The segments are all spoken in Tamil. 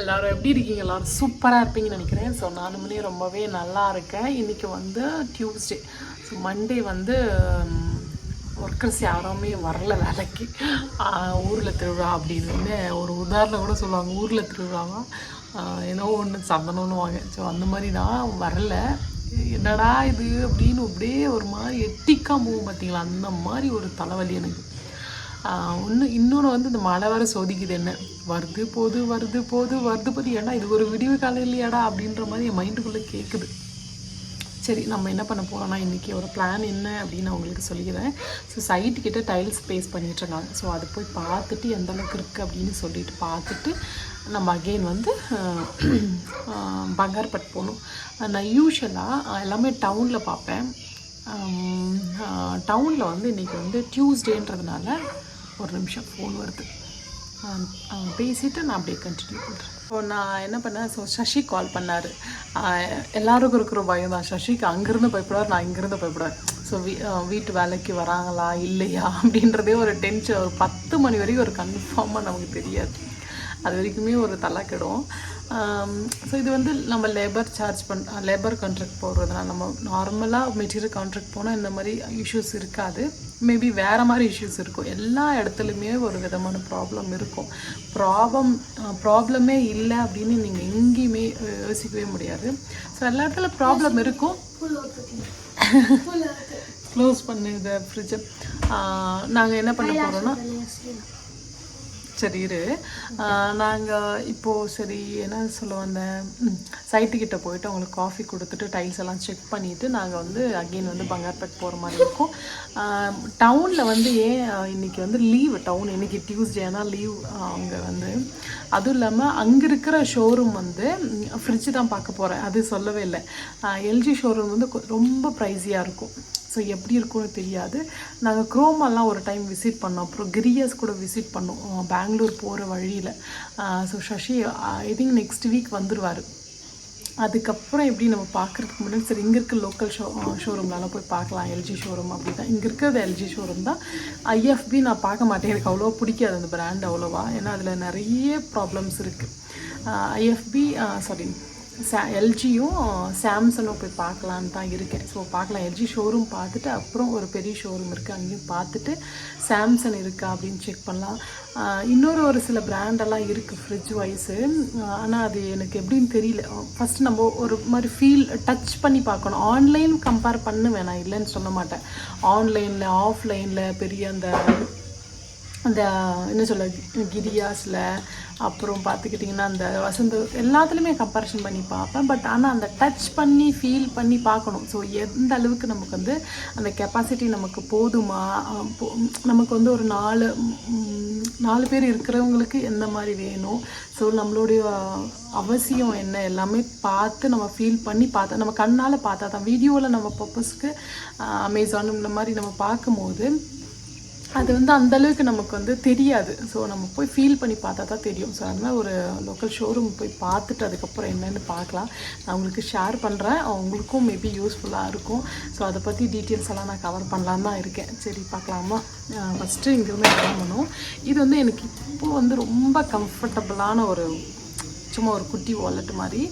எல்லாரும் எப்படி இருக்கீங்க? எல்லாரும் சூப்பராக இருப்பீங்கன்னு நினைக்கிறேன். ஸோ நானுமே ரொம்பவே நல்லா இருக்கேன். இன்றைக்கி வந்து டியூஸ்டே ஸோ மண்டே வந்து ஒர்க்கர்ஸ் யாருமே வரல வேலைக்கு. ஊரில் திருவிழா அப்படின்னு ஒரு உதாரணம் கூட சொல்லுவாங்க. ஊரில் திருவிழாவா? ஏதோ ஒன்று சந்தனம்னு வாங்க ஸோ அந்த மாதிரி தான் வரல. என்னடா இது அப்படின்னு அப்படியே ஒரு மாதிரி எட்டிக்காக போகும் பார்த்தீங்களா? அந்த மாதிரி ஒரு தலைவலி எனக்கு. ஒன்று இன்னொன்று வந்து இந்த மழை வர சோதிக்குது என்ன? வருது போது வருது போது வருது போது. ஏன்னா இது ஒரு விடிவு காலம் இல்லையாடா அப்படின்ற மாதிரி என் மைண்டுக்குள்ளே கேட்குது சரி நம்ம என்ன பண்ண போகிறோம்னா இன்றைக்கி ஒரு பிளான் என்ன அப்படின்னு நான் உங்களுக்கு சொல்லிக்கிறேன் ஸோ சைட்டு கிட்டே டைல்ஸ் பேஸ் பண்ணிட்டுருக்காங்க ஸோ அதை போய் பார்த்துட்டு எந்த அளவுக்கு இருக்குது அப்படின்னு சொல்லிட்டு பார்த்துட்டு நம்ம அகெயின் வந்து பங்கார்பட் போகணும். நான் யூஸ்வலாக எல்லாமே டவுனில் பார்ப்பேன். டவுனில் வந்து இன்றைக்கி வந்து டியூஸ்டேன்றதுனால ஒரு நிமிஷம் ஃபோன் வருது. ஆஹ் பேசிட்டு நான் அப்படியே கண்டினியூ பண்ணுறேன் இப்போ நான் என்ன பண்ணேன்? ஸோ சசி கால் பண்ணார். எல்லாருக்கும் இருக்கிற பயம் தான். சசிக்கு அங்கேருந்து பயப்படுவார் நான் இங்கேருந்து பயப்படுவேன். ஸோ வீ வீட்டு வேலைக்கு வராங்களா இல்லையா அப்படின்றதே ஒரு டென்ஷன் ஒரு பத்து மணி வரைக்கும் ஒரு கன்ஃபார்மாக நமக்கு தெரியாது. அது வரைக்குமே ஒரு தலைக்கிடும். ஸோ இது வந்து நம்ம லேபர் சார்ஜ் பண் லேபர் கான்ட்ராக்ட் போடுறதுனால நம்ம நார்மலாக மெட்டீரியல் கான்ட்ராக்ட் போனால் இந்த மாதிரி இஷ்யூஸ் இருக்காது. மேபி வேறு மாதிரி இஷ்யூஸ் இருக்கும். எல்லா இடத்துலையுமே ஒரு விதமான ப்ராப்ளம் இருக்கும். ப்ராப்ளம் ப்ராப்ளமே இல்லை அப்படின்னு நீங்கள் எங்கேயுமே யோசிக்கவே முடியாது. ஸோ எல்லா இடத்துல ப்ராப்ளம் இருக்கும். க்ளோஸ் பண்ணு. இதை ஃப்ரிட்ஜை நாங்கள் என்ன பண்ண போகிறோன்னா சரி இரு. நாங்கள் இப்போது சரி என்ன சொல்ல வந்தேன்? சைட்டுக்கிட்ட போயிட்டு அவங்களுக்கு காஃபி கொடுத்துட்டு டைல்ஸ் எல்லாம் செக் பண்ணிவிட்டு நாங்கள் வந்து அகெயின் வந்து பங்கார்பேட் போகிற மாதிரி இருக்கும். டவுனில் வந்து ஏன் இன்றைக்கி இன்னைக்கு வந்து லீவு டவுன் இன்னைக்கு ஆனால் லீவ் அங்கே வந்து. அதுவும் இல்லாமல் அங்கே இருக்கிற ஷோரூம் வந்து ஃப்ரிட்ஜ் தான் பார்க்க போகிறேன் அது சொல்லவே இல்லை. எல்ஜி ஷோரூம் வந்து ரொம்ப ப்ரைஸியாக இருக்கும். ஸோ எப்படி இருக்கும்னு தெரியாது. நாங்கள் குரோமாலாம் ஒரு டைம் விசிட் பண்ணோம். அப்புறம் கிரியாஸ் கூட விசிட் பண்ணோம். பெங்களூர் போகிற வழியில். So Sasi I think next week வந்துடுவார் அதுக்கப்புறம் எப்படி நம்ம பார்க்குறதுக்கு முன்னாடி சரி இங்கே இருக்க லோக்கல் ஷோ ஷோரூம்லாம் போய் பார்க்கலாம். எல்ஜி ஷோரூம் அப்படி தான் இங்கே இருக்கிறது எல்ஜி ஷோரூம் தான். ஐஎஃப்பி நான் பார்க்க மாட்டேன். எனக்கு அவ்வளோ பிடிக்காது அந்த பிராண்ட் அவ்வளோவா. ஏன்னா அதில் நிறைய ப்ராப்ளம்ஸ் இருக்குது ஐஎஃப்பி சாரி சா எல்ஜியும் சாம்சங்கும் போய் பார்க்கலான்னு தான் இருக்கேன். ஸோ பார்க்கலாம். எல்ஜி ஷோரூம் பார்த்துட்டு அப்புறம் ஒரு பெரிய ஷோரூம் இருக்குது அங்கேயும் பார்த்துட்டு சாம்சங் இருக்கா அப்படின்னு செக் பண்ணலாம். இன்னொரு ஒரு சில பிராண்டெல்லாம் இருக்குது ஃப்ரிட்ஜ் வைஸு ஆனால் அது எனக்கு எப்படின்னு தெரியல. ஃபஸ்ட்டு நம்ம ஒரு மாதிரி ஃபீல் டச் பண்ணி பார்க்கணும். ஆன்லைன் கம்பேர் பண்ணுவேன் நான் இல்லைன்னு சொல்ல மாட்டேன். ஆன்லைனில் ஆஃப்லைனில் பெரிய அந்த அந்த என்ன சொல்ல கிரியாஸில் அப்புறம் பார்த்துக்கிட்டிங்கன்னா அந்த வசந்த எல்லாத்துலேயுமே கம்பேரிஷன் பண்ணி பார்ப்பேன். பட் ஆனால் அந்த டச் பண்ணி ஃபீல் பண்ணி பார்க்கணும். ஸோ எந்த அளவுக்கு நமக்கு வந்து அந்த கெப்பாசிட்டி நமக்கு போதுமா? போ- நமக்கு வந்து ஒரு நாலு நாலு பேர் இருக்கிறவங்களுக்கு எந்த மாதிரி வேணும்? ஸோ நம்மளுடைய அவசியம் என்ன? எல்லாமே பார்த்து நம்ம ஃபீல் பண்ணி பார்த்தா நம்ம கண்ணால் பார்த்தா தான் வீடியோவில் நம்ம பர்பஸ்க்கு அமேசான் இந்த மாதிரி நம்ம பார்க்கும்போது அது வந்து அந்த அளவுக்கு நமக்கு வந்து தெரியாது. ஸோ நம்ம போய் ஃபீல் பண்ணி பார்த்தா தான் தெரியும். ஸோ அதனால் ஒரு லோக்கல் ஷோரூம் போய் பார்த்துட்டு அதுக்கப்புறம் என்னென்னு பார்க்கலாம். நான் உங்களுக்கு ஷேர் பண்ணுறேன் உங்களுக்கும் மேபி யூஸ்ஃபுல்லாக இருக்கும். ஸோ அதை பற்றி டீட்டெயில்ஸ் எல்லாம் நான் கவர் பண்ணலான்னு தான் இருக்கேன். சரி பார்க்கலாமா? ஃபஸ்ட்டு இங்கேருந்து கிளம்பணும் இது வந்து எனக்கு இப்போது வந்து ரொம்ப கம்ஃபர்டபுளான ஒரு சும்மா ஒரு குட்டி வாலெட் மாதிரி.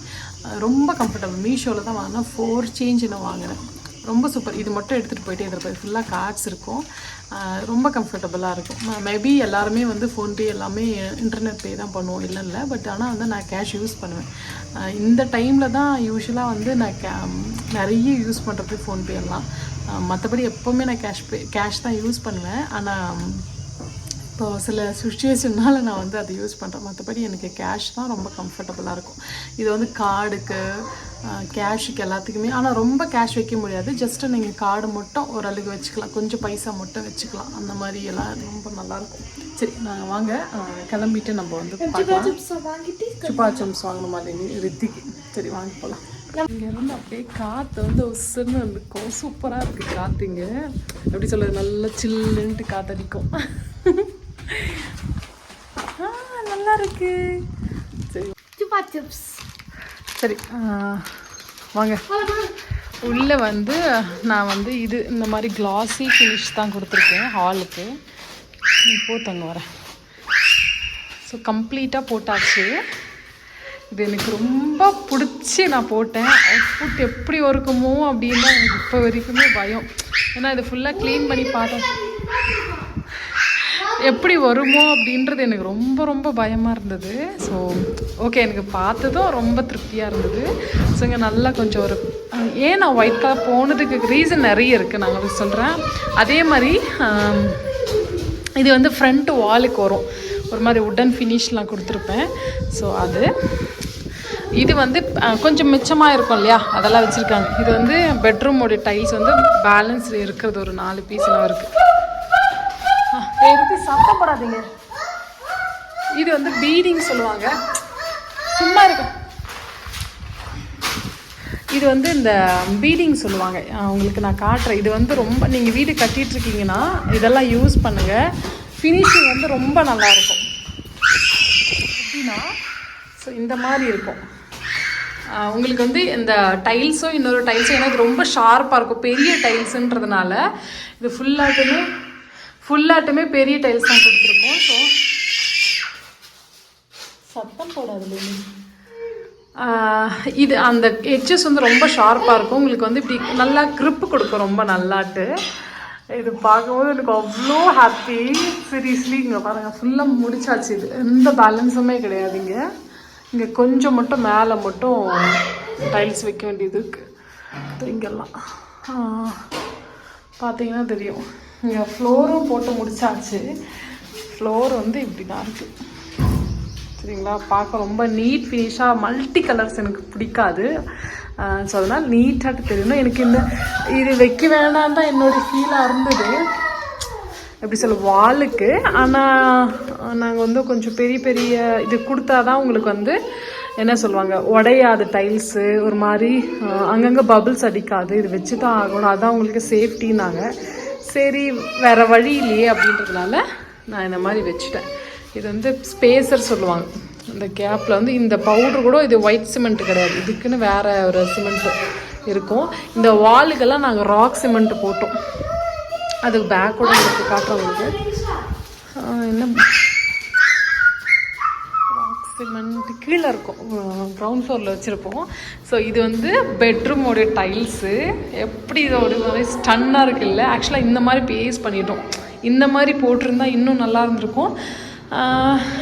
ரொம்ப கம்ஃபர்டபுள் மீஷோவில் தான் வாங்கினேன். ஃபோர் சேஞ்ச் நான் வாங்கினேன். ரொம்ப சூப்பர். இது மட்டும் எடுத்துகிட்டு போயிட்டே இருப்பேன் ஃபுல்லாக கார்ட்ஸ் இருக்கும். ரொம்ப கம்ஃபர்டபுளாக இருக்கும். மேபி எல்லாருமே வந்து ஃபோன்பே எல்லாமே இன்டர்நெட் பே தான் பண்ணுவோம். இல்லை இல்லை. பட் ஆனால் வந்து நான் கேஷ் யூஸ் பண்ணுவேன். இந்த டைமில் தான் யூஸ்வலாக வந்து நான் கே நிறைய யூஸ் பண்ணுறது ஃபோன்பே எல்லாம். மற்றபடி எப்போவுமே நான் கேஷ் பே கேஷ் தான் யூஸ் பண்ணுவேன். ஆனால் இப்போ சில சுச்சுவேஷன்னால நான் வந்து அதை யூஸ் பண்ணுறேன் மற்றபடி எனக்கு கேஷ் தான் ரொம்ப கம்ஃபர்டபுளாக இருக்கும். இது வந்து கார்டுக்கு கேஷுக்கு எல்லாத்துக்குமே. ஆனால் ரொம்ப கேஷ் வைக்க முடியாது. ஜஸ்ட்டு நீங்கள் கார்டு மட்டும் ஓரளவுக்கு வச்சுக்கலாம். கொஞ்சம் பைசா மட்டும் வச்சுக்கலாம். அந்த மாதிரி எல்லாம் ரொம்ப நல்லாயிருக்கும். சரி நாங்கள் வாங்க. கிளம்பிட்டு நம்ம வந்து சுப்பா சம்ஸ் வாங்கணுமா இல்லைங்க ரித்திக்கு. சரி வாங்கி போகலாம் இங்கேருந்து அப்படியே காற்று வந்து உசுன்னு இருக்கும் சூப்பராக இருக்குது காற்று இங்கே. எப்படி சொல்கிறது நல்லா சில்லுன்ட்டு காற்றடிக்கும் நல்லா இருக்கு சரி. சுப்பா சிப்ஸ். சரி வாங்க. உள்ளே வந்து நான் வந்து இது இந்த மாதிரி கிளாஸி ஃபினிஷ் தான் கொடுத்துருக்கேன் ஹாலுக்கு நீ போத்தங்க வரேன். ஸோ கம்ப்ளீட்டாக போட்டாச்சு. இது எனக்கு ரொம்ப பிடிச்சி நான் போட்டேன். அவுட்புட் எப்படி இருக்குமோ அப்படின்னு தான் எனக்கு இப்போ வரைக்குமே பயம். ஏன்னா இது ஃபுல்லாக க்ளீன் பண்ணி பார்த்தேன் எப்படி வருமோ அப்படின்றது எனக்கு ரொம்ப ரொம்ப பயமாக இருந்தது. ஸோ ஓகே எனக்கு பார்த்ததும் ரொம்ப திருப்தியாக இருந்தது. ஸோ இங்கே நல்லா கொஞ்சம் ஒரு ஏன் நான் ஒயிட் கலர் போனதுக்கு ரீசன் நிறைய இருக்குது நான் உங்களுக்கு சொல்கிறேன் அதே மாதிரி இது வந்து ஃப்ரண்ட் வாலுக்கு வரும். ஒரு மாதிரி உட்டன் ஃபினிஷ்லாம் கொடுத்துருப்பேன். ஸோ அது இது வந்து கொஞ்சம் மிச்சமாக இருக்கும் இல்லையா? அதெல்லாம் வச்சுருக்காங்க. இது வந்து பெட்ரூமோடைய டைல்ஸ் வந்து பேலன்ஸ் இருக்கிறது ஒரு நாலு பீஸ்லாம் இருக்குது சத்தம் போடாதீங்க. இது வந்து பீடிங் சொல்லுவாங்க. சும்மா இருக்கு. இது வந்து இந்த பீடிங் சொல்லுவாங்க. உங்களுக்கு நான் காட்டுறேன். இது வந்து ரொம்ப நீங்கள் வீடு கட்டிகிட்டு இருக்கீங்கன்னா இதெல்லாம் யூஸ் பண்ணுங்கள் ஃபினிஷிங் வந்து ரொம்ப நல்லா இருக்கும். எப்படின்னா ஸோ இந்த மாதிரி இருக்கும். உங்களுக்கு வந்து இந்த டைல்ஸும் இன்னொரு டைல்ஸும் இது ரொம்ப ஷார்ப்பாக இருக்கும். பெரிய டைல்ஸுன்றதுனால இது ஃபுல்லாட்டுமே ஃபுல்லாட்டுமே பெரிய டைல்ஸ் தான் கொடுத்துருக்கோம். ஸோ சத்தம் போடாது இது அந்த எட்ஜஸ் வந்து ரொம்ப ஷார்ப்பாக இருக்கும். உங்களுக்கு வந்து இப்படி நல்லா க்ரிப்பு கொடுக்கும். ரொம்ப நல்லாட்டு. இது பார்க்கும்போது எனக்கு அவ்வளோ ஹாப்பி சீரியஸ்லி இங்கே பாருங்கள் ஃபுல்லாக முடிச்சாச்சு இது. எந்த பேலன்ஸுமே கிடையாது இங்கே. இங்கே கொஞ்சம் மட்டும் மேலே மட்டும் டைல்ஸ் வைக்க வேண்டியது இருக்குது இங்கெல்லாம். பார்த்தீங்கன்னா தெரியும். இங்கே ஃப்ளோரும் போட்டு முடிச்சாச்சு. ஃப்ளோர் வந்து இப்படி தான் இருக்குது சரிங்களா? பார்க்க ரொம்ப நீட் ஃபினிஷாக மல்டி கலர்ஸ் எனக்கு பிடிக்காது. ஸோ அதனால் நீட்டாக தெரியணும் எனக்கு இந்த இது வைக்க வேணாம் தான் என்னோட ஃபீலாக இருந்தது. எப்படி சொல்ல வாலுக்கு ஆனால் நாங்கள் வந்து கொஞ்சம் பெரிய பெரிய இது கொடுத்தா தான் உங்களுக்கு வந்து என்ன சொல்லுவாங்க உடையாது டைல்ஸு ஒரு மாதிரி அங்கங்கே பபுள்ஸ் அடிக்காது. இது வச்சு தான் ஆகணும். அதுதான் உங்களுக்கு சேஃப்டின்னாங்க சரி வேறு வழி இல்லையே அப்படின்றதுனால நான் இந்த மாதிரி வச்சுட்டேன். இது வந்து ஸ்பேசர் சொல்லுவாங்க. இந்த கேப்பில் வந்து இந்த பவுடர் கூட இது ஒயிட் சிமெண்ட் கிடையாது. இதுக்குன்னு வேறு ஒரு சிமெண்ட் இருக்கும். இந்த வாலுக்கெல்லாம் நாங்கள் ராக் சிமெண்ட் போட்டோம். அதுக்கு பேக்கோட எடுத்து உங்களுக்கு என்ன? சிமெண்ட் கீழே இருக்கும். க்ரௌண்ட் ஃப்ளோரில் வச்சுருப்போம். ஸோ இது வந்து பெட்ரூமோட டைல்ஸு எப்படி இதோட மாதிரி ஸ்டன்னாக இருக்குல்ல? ஆக்சுவலாக இந்த மாதிரி பேஸ் பண்ணிட்டோம். இந்த மாதிரி போட்டிருந்தா இன்னும் நல்லா இருந்திருக்கும்.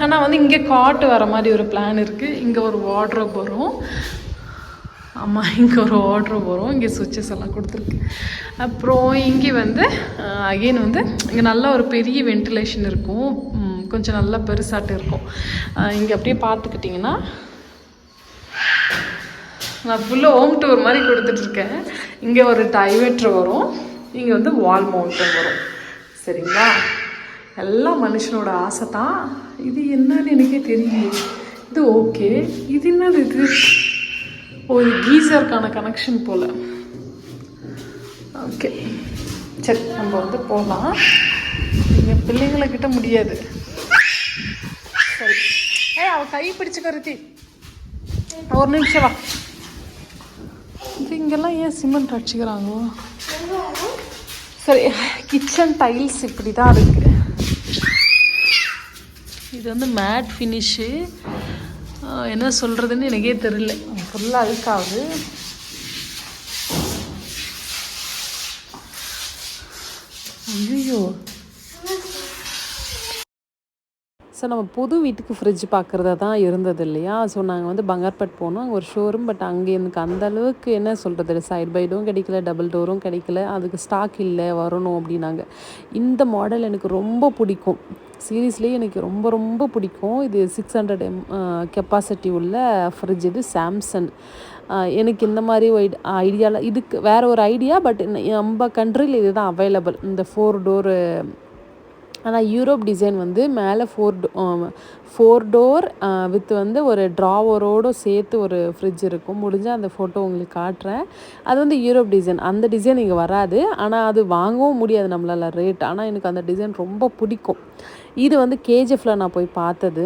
ஆனால் வந்து இங்கே காட்டு வர மாதிரி ஒரு பிளான் இருக்குது இங்கே ஒரு வார்ட்ரோப் வரும். ஆமாம் இங்கே ஒரு ஆர்டர் வரும். இங்கே சுவிச்சஸ் எல்லாம் கொடுத்துருக்கு. அப்புறம் இங்கே வந்து அகெயின் வந்து இங்கே நல்ல ஒரு பெரிய வென்டிலேஷன் இருக்கும். கொஞ்சம் நல்லா பெருசாட்டு இருக்கும். இங்கே அப்படியே பார்த்துக்கிட்டிங்கன்னா நான் ஃபுல்லாக ஹோம் டூர் மாதிரி கொடுத்துட்ருக்கேன் இங்கே ஒரு டைவேட்ரு வரும். இங்கே வந்து வால் மவுண்டன் வரும். சரிங்களா? எல்லாம் மனுஷனோட ஆசை தான். இது என்னன்னு எனக்கே தெரியும் இது ஓகே இது என்னது இது? ஒரு கீசருக்கான கனெக்ஷன் போல். ஓகே சரி நம்ம வந்து போகலாம். எங்கள் பிள்ளைங்களை கிட்ட முடியாது. அவ கை பிடிச்சு கருத்தி ஒரு நிமிஷம் வா. இது இங்கெல்லாம் ஏன் சிமெண்ட் அடிச்சுக்கிறாங்களோ சரி கிச்சன் டைல்ஸ் இப்படி தான் இருக்கு. இது வந்து மேட் ஃபினிஷு என்ன சொல்கிறதுன்னு எனக்கே தெரியல. ஃபுல்லாக அழுக்காகுது ஐயோ ஸோ நம்ம புது வீட்டுக்கு ஃப்ரிட்ஜ் பார்க்குறதா தான் இருந்தது இல்லையா ஸோ நாங்கள் வந்து பங்கார்பட் போனோம். அங்கே ஒரு ஷோரூம் பட் அங்கே எனக்கு அந்தளவுக்கு என்ன சொல்கிறது சைட் பை டோரும் கிடைக்கல டபுள் டோரும் கிடைக்கல. அதுக்கு ஸ்டாக் இல்லை வரணும் அப்படின்னாங்க. இந்த மாடல் எனக்கு ரொம்ப பிடிக்கும். சீரீஸ்லேயே எனக்கு ரொம்ப ரொம்ப பிடிக்கும். இது சிக்ஸ் ஹண்ட்ரட் எம் கெப்பாசிட்டி உள்ள ஃப்ரிட்ஜ் இது சாம்சங் எனக்கு இந்த மாதிரி ஒய்ட் ஐடியாவில் இதுக்கு வேறு ஒரு ஐடியா பட் நம்ம கண்ட்ரியில் இதுதான் அவைலபிள் இந்த ஃபோர் டோரு ஆனால் யூரோப் டிசைன் வந்து மேலே ஃபோர் ஃபோர் டோர் வித் வந்து ஒரு ட்ராவரோடு சேர்த்து ஒரு ஃப்ரிட்ஜ் இருக்கும். முடிஞ்சால் அந்த ஃபோட்டோ உங்களுக்கு காட்டுறேன். அது வந்து யூரோப் டிசைன் அந்த டிசைன் இங்கே வராது. ஆனால் அது வாங்கவும் முடியாது நம்மளால் ரேட் ஆனால் எனக்கு அந்த டிசைன் ரொம்ப பிடிக்கும். இது வந்து கேஜிஎஃப்பில் நான் போய் பார்த்தது.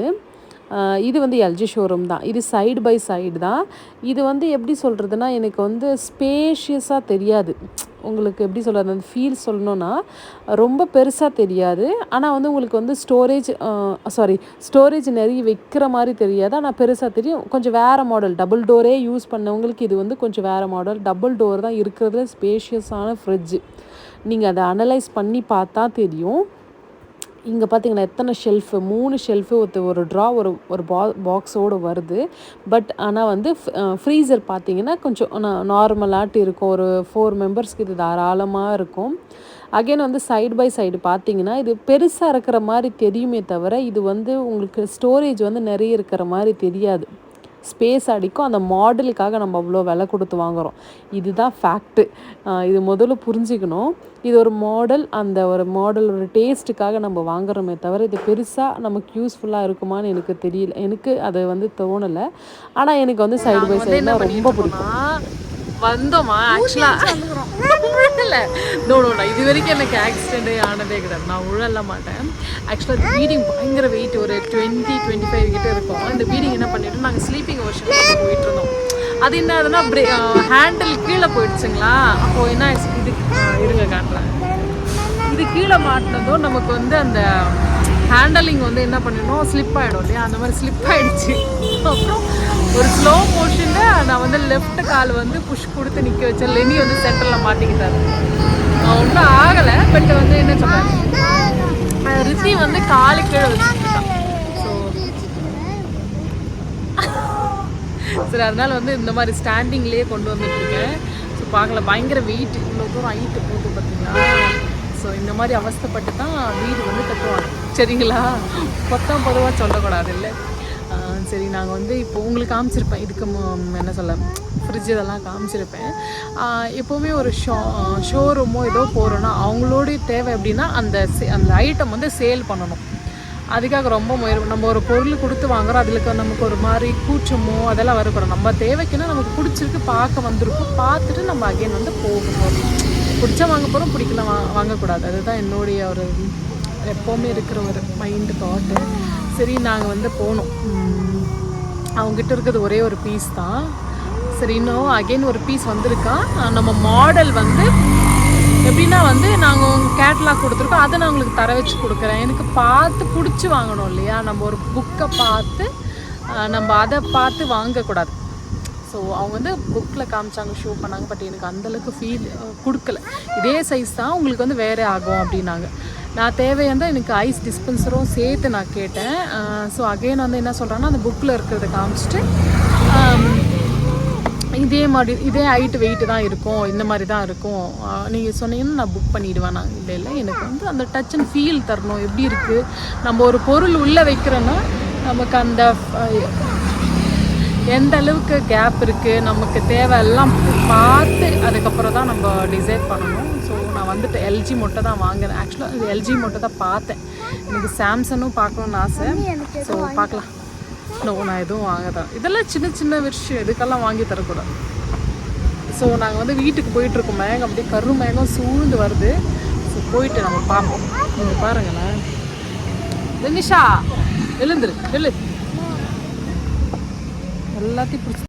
இது வந்து எல்ஜி ஷோரூம் தான். இது சைடு பை சைடு தான். இது வந்து எப்படி சொல்கிறதுனா எனக்கு வந்து ஸ்பேஷியஸாக தெரியாது. உங்களுக்கு எப்படி சொல்கிறது அந்த ஃபீல் சொல்லணும்னா ரொம்ப பெருசாக தெரியாது. ஆனால் வந்து உங்களுக்கு வந்து ஸ்டோரேஜ் சாரி ஸ்டோரேஜ் நிறைய வைக்கிற மாதிரி தெரியாது. ஆனால் பெருசாக தெரியும். கொஞ்சம் வேறு மாடல் டபுள் டோரே யூஸ் பண்ணவங்களுக்கு இது வந்து கொஞ்சம் வேறு மாடல் டபுள் டோர் தான் இருக்கிறதுல ஸ்பேஷியஸான ஃப்ரிட்ஜு நீங்கள் அதை அனலைஸ் பண்ணி பார்த்தா தெரியும். இங்கே பார்த்தீங்கன்னா எத்தனை ஷெல்ஃபு மூணு ஷெல்ஃபு ஒருத்த ஒரு ட்ரா ஒரு ஒரு பா பாக்ஸோடு வருது. பட் ஆனால் வந்து ஃப்ரீசர் பார்த்தீங்கன்னா கொஞ்சம் நார்மலாட்டு இருக்கும். ஒரு ஃபோர் மெம்பர்ஸ்க்கு இது தாராளமாக இருக்கும். அகைன் வந்து சைடு பை சைடு பார்த்தீங்கன்னா இது பெருசாக இருக்கிற மாதிரி தெரியுமே தவிர இது வந்து உங்களுக்கு ஸ்டோரேஜ் வந்து நிறைய இருக்கிற மாதிரி தெரியாது. ஸ்பேஸ் அடிக்கும். அந்த மாடலுக்காக நம்ம அவ்வளோ விலை கொடுத்து வாங்குகிறோம் இதுதான் ஃபேக்ட்டு இது முதல்ல புரிஞ்சுக்கணும். இது ஒரு மாடல் அந்த ஒரு மாடல் ஒரு டேஸ்ட்டுக்காக நம்ம வாங்குறோமே தவிர இது பெருசாக நமக்கு யூஸ்ஃபுல்லாக இருக்குமான்னு எனக்கு தெரியல. எனக்கு அது வந்து தோணலை. ஆனால் எனக்கு வந்து சைடு பை சைடுலாம் ரொம்ப பிடிக்கும். வந்தோமா ஆக்சுவலாக இல்லை. நோ நோ இது வரைக்கும் எனக்கு ஆக்சிடென்ட்டே ஆனதே கிடையாது. நான் உழலாம் மாட்டேன். ஆக்சுவலாக இந்த பீடிங் பயங்கர வெயிட் ஒரு டுவெண்ட்டி டுவெண்ட்டி ஃபைவ் கிட்ட இருக்கும். இந்த பீடிங் என்ன பண்ணிட்டோம் நாங்கள் ஸ்லீப்பிங் வெர்ஷன் போயிட்டு இருந்தோம் அது என்ன ஆகுதுன்னா பிரே ஹேண்டில் கீழே போயிடுச்சுங்களா? அப்போது என்ன ஆயிடுச்சு? இது இருங்க காட்டுறேன். இது கீழே மாட்டினதும் நமக்கு வந்து அந்த ஹேண்டலிங் வந்து என்ன பண்ணிடணும் ஸ்லிப் ஆகிடும் இல்லையா? அந்த மாதிரி ஸ்லிப் ஆகிடுச்சு அப்புறம் ஒரு ஸ்லோ மோஷனில் நான் வந்து லெஃப்ட் கால் வந்து புஷ் கொடுத்து நிற்க வச்சேன். லெனி வந்து சென்டரில் மாட்டிக்கிட்டாரு. ஒன்றும் ஆகலை பட் வந்து என்ன சொன்னாங்க ரித்தி வந்து காலு கீழே வச்சுக்கிட்டான் ஸோ சரி அதனால வந்து இந்த மாதிரி ஸ்டாண்டிங்லேயே கொண்டு வந்துட்டு இருக்கேன். ஸோ பார்க்கல பயங்கர வெயிட் இவ்வளோ தூரம் ஹைட்டு போட்டு பார்த்தீங்களா? ஸோ இந்த மாதிரி அவஸ்தைப்பட்டு தான் வீடு வந்து கட்டுவாங்க. சரிங்களா? மொத்தம் பொதுவாக சொல்லக்கூடாது இல்லை சரி நாங்கள் வந்து இப்போ உங்களுக்கு காமிச்சிருப்பேன். இதுக்கு மு- என்ன சொல்ல ஃப்ரிட்ஜ் இதெல்லாம் காமிச்சிருப்பேன். எப்போவுமே ஒரு ஷோ ஷோரூமோ ஏதோ போகிறோன்னா அவங்களோட தேவை எப்படின்னா அந்த சே- அந்த ஐட்டம் வந்து சேல் பண்ணணும். அதுக்காக ரொம்ப முயற்சி நம்ம ஒரு பொருள் கொடுத்து வாங்குறோம். அதில் நமக்கு ஒரு மாதிரி கூச்சமோ அதெல்லாம் வரக்கூடாது. நம்ம தேவைக்குன்னா நமக்கு பிடிச்சிருக்கு பார்க்க வந்திருக்கும். பார்த்துட்டு நம்ம அகைன் வந்து போகணும். பிடிச்சா வாங்க போகிறோம் பிடிக்கல வா வாங்கக்கூடாது. அதுதான் என்னுடைய ஒரு எப்போவுமே இருக்கிற ஒரு மைண்டு தாட்டு சரி நாங்கள் வந்து போனோம். அவங்ககிட்ட இருக்கிறது ஒரே ஒரு பீஸ் தான். சரி இன்னும் அகைன் ஒரு பீஸ் வந்திருக்கா? நம்ம மாடல் வந்து எப்படின்னா வந்து நாங்கள் உங்கள் கேட்லாக் கொடுத்துருக்கோம். அதை நான் உங்களுக்கு தர வச்சு கொடுக்குறேன். எனக்கு பார்த்து பிடிச்சி வாங்கணும் இல்லையா? நம்ம ஒரு புக்கை பார்த்து நம்ம அதை பார்த்து வாங்கக்கூடாது. ஸோ அவங்க வந்து புக்கில் காமிச்சாங்க ஷோ பண்ணாங்க பட் எனக்கு அந்தளவுக்கு ஃபீல் கொடுக்கல. இதே சைஸ் தான் உங்களுக்கு வந்து வேறே ஆகும் அப்படின்னாங்க. நான் தேவையாக எனக்கு ஐஸ் டிஸ்பென்சரும் சேர்த்து நான் கேட்டேன். ஸோ அகைன் வந்து என்ன சொல்கிறேன்னா அந்த புக்கில் இருக்கிறத காமிச்சிட்டு இதே மாதிரி இதே ஹைட்டு வெயிட்டு தான் இருக்கும் இந்த மாதிரி தான் இருக்கும். நீங்கள் சொன்னீங்கன்னா நான் புக் பண்ணிவிடுவேன் நான் இல்லை இல்லை எனக்கு வந்து அந்த டச் அண்ட் ஃபீல் தரணும். எப்படி இருக்குது நம்ம ஒரு பொருள் உள்ளே வைக்கிறோன்னா நமக்கு அந்த எந்த அளவுக்கு கேப் இருக்குது நமக்கு தேவை எல்லாம் பார்த்து அதுக்கப்புறம் தான் நம்ம டிசைட் பண்ணணும். ஸோ நான் வந்துட்டு எல்ஜி மொட்டை தான் வாங்கினேன் ஆக்சுவலாக இது எல்ஜி மொட்டை தான் பார்த்தேன். எனக்கு சாம்சங்கும் பார்க்கணுன்னு ஆசை. ஸோ பார்க்கலாம். நோ நான் எதுவும் வாங்கதான். இதெல்லாம் சின்ன சின்ன விஷயம். இதுக்கெல்லாம் வாங்கி தரக்கூடாது. ஸோ நாங்கள் வந்து வீட்டுக்கு போயிட்டுருக்கோம். மேகம் அப்படியே கரு மேகம் சூழ்ந்து வருது. ஸோ போயிட்டு நம்ம பார்ப்போம். நீங்கள் பாருங்களேன். நிஷா எழுந்துரு எழு. எல்லாத்தையும் பிடிச்சி